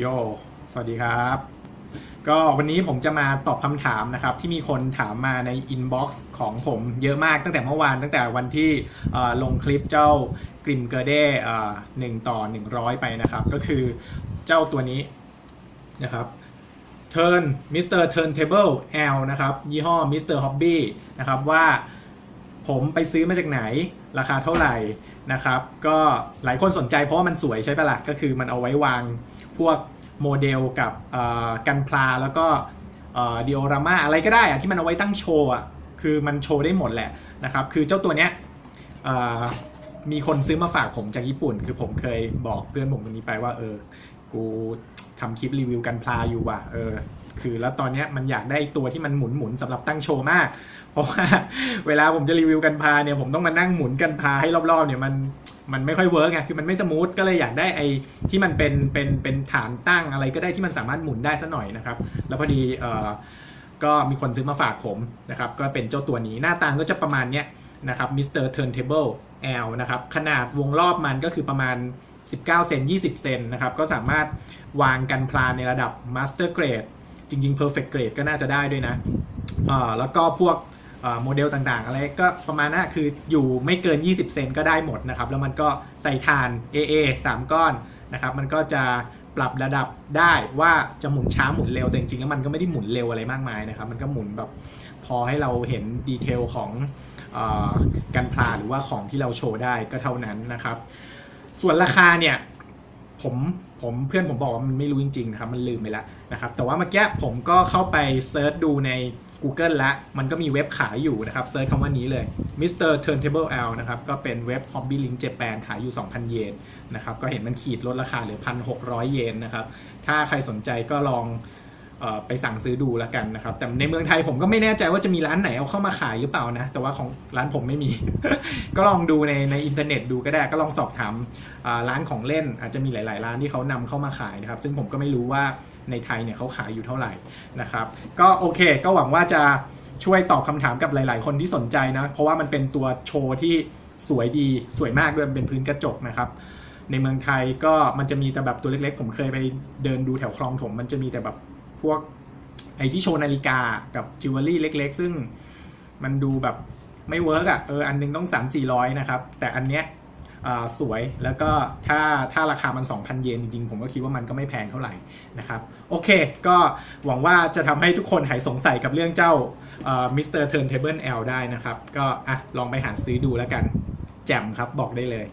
โย สวัสดีครับ ก็วันนี้ผมจะมาตอบคำถามนะครับ ที่มีคนถามมาในอินบ็อกซ์ของผมเยอะมากตั้งแต่เมื่อวานตั้งแต่วันที่ลงคลิปเจ้ากริมเกอร์เด้หนึ่งต่อ 100 ไปนะครับ ก็คือเจ้าตัวนี้นะครับ Turn Mr. Turntable L นะครับ ยี่ห้อ Mr. Hobby นะครับว่าผมไปซื้อมาจากไหนราคาเท่าไหร่นะครับ ก็หลายคนสนใจเพราะว่ามันสวยใช่ปะละ่ะก็คือมันเอาไว้วาง พวกโมเดลกับกันพลาแล้วก็ดิโอรามาอะไรก็ได้อะที่มันเอาไว้ตั้งโชว์อะคือมันโชว์ได้หมดแหละนะครับ คือเจ้าตัวเนี้ยมีคนซื้อมาฝากผมจากญี่ปุ่น คือผมเคยบอกเพื่อนผมคนนี้ไปว่า เออ กูทำคลิปรีวิวกันพลาอยู่ว่ะ เออ คือแล้วตอนเนี้ยมันอยากได้ตัวที่มันหมุนหมุนสำหรับตั้งโชว์มาก เพราะว่าเวลาผมจะรีวิวกันพาเนี่ยผมต้องมานั่งหมุนกันพาให้รอบๆเนี่ยมัน มันไม่ค่อยเวิร์กไงคือมันไม่สมูทก็เลยอยากได้ไอ้ที่มันเป็นเป็นเป็นฐานตั้งอะไรก็ได้ที่มันสามารถหมุนได้ซะหน่อยนะครับ แล้วพอดีเอ่อก็มีคนซื้อมาฝากผมนะครับ ก็เป็นเจ้าตัวนี้หน้าตาก็จะประมาณเนี้ยนะครับ Mr. Turntable L นเทเบิลแอลนะครับ ขนาดวงรอบมันก็คือประมาณ 19 เซน 20 เซนนะครับ ก็สามารถวางกันพลาในระดับ Master Grade จริง ๆ Perfect Grade ก็น่าจะได้ด้วยนะเอ่อแล้วก็พวก โมเดลต่างๆ อะไรก็ประมาณนั้นคืออยู่ไม่เกิน 20 เซนก็ได้หมดนะครับ แล้วมันก็ใส่ฐาน AA 3 ก้อนนะครับ มันก็จะปรับระดับได้ว่าจะหมุนช้าหมุนเร็ว แต่จริงๆแล้วมันก็ไม่ได้หมุนเร็วอะไรมากมายนะครับ มันก็หมุนแบบพอให้เราเห็นดีเทลของอกันพลาหรือว่าของที่เราโชว์ได้ก็เท่านั้นนะครับ ส่วนราคาเนี่ยผมผมเพื่อนผมบอกว่ามันไม่รู้จริงๆนะครับมันลืมไปแล้วนะครับ แต่ว่าเมื่อกี้ผมก็เข้าไปเซิร์ชดูใน Google และมันก็มีเว็บขายอยู่นะครับเซิร์ชคำว่านี้เลย Mr. Turntable L นะครับก็เป็นเว็บ Hobby Link Japan ขายอยู่ 2,000 เยนนะครับก็เห็นมันขีดลดราคาเหลือ 1,600 เยนนะครับถ้าใครสนใจก็ลอง ไปสั่งซื้อดูแล้วกันนะครับ แต่ในเมืองไทยผมก็ไม่แน่ใจว่าจะมีร้านไหนเอาเข้ามาขายหรือเปล่านะ แต่ว่าของร้านผมไม่มี ก็ลองดูในในอินเทอร์เน็ตดูก็ได้ ก็ลองสอบถามร้านของเล่น อาจจะมีหลาย ๆ ร้านที่เขานำเข้ามาขายนะครับ ซึ่งผมก็ไม่รู้ว่าในไทยเนี่ยเขาขายอยู่เท่าไหร่นะครับ ก็โอเค ก็หวังว่าจะช่วยตอบคำถามกับหลาย ๆ คนที่สนใจนะ เพราะว่ามันเป็นตัวโชว์ที่สวยดี สวยมากด้วยมันเป็นพื้นกระจกนะครับในเมืองไทยก็มันจะมีแต่แบบตัวเล็กๆ ผมเคยไปเดินดูแถวคลองถม มันจะมีแต่แบบ พวกไอ้ที่โชว์นาฬิกากับจิวเวลรี่เล็ก ๆ ซึ่งมันดูแบบไม่เวิร์กอะเอออันหนึงต้อง3 4 0 0นะครับ แต่อันเนี้ยสวยแล้วก็ถ้าถ้าราคามัน 2,000 เยนจริงๆ ผมก็คิดว่ามันก็ไม่แพงเท่าไหร่นะครับ โอเค ก็หวังว่าจะทำให้ทุกคนหายสงสัยกับเรื่องเจ้ามิสเตอร์เทิร์นเทเบิลแอลได้นะครับ ก็อะลองไปหาซื้อดูแล้วกัน แจ่มครับบอกได้เลย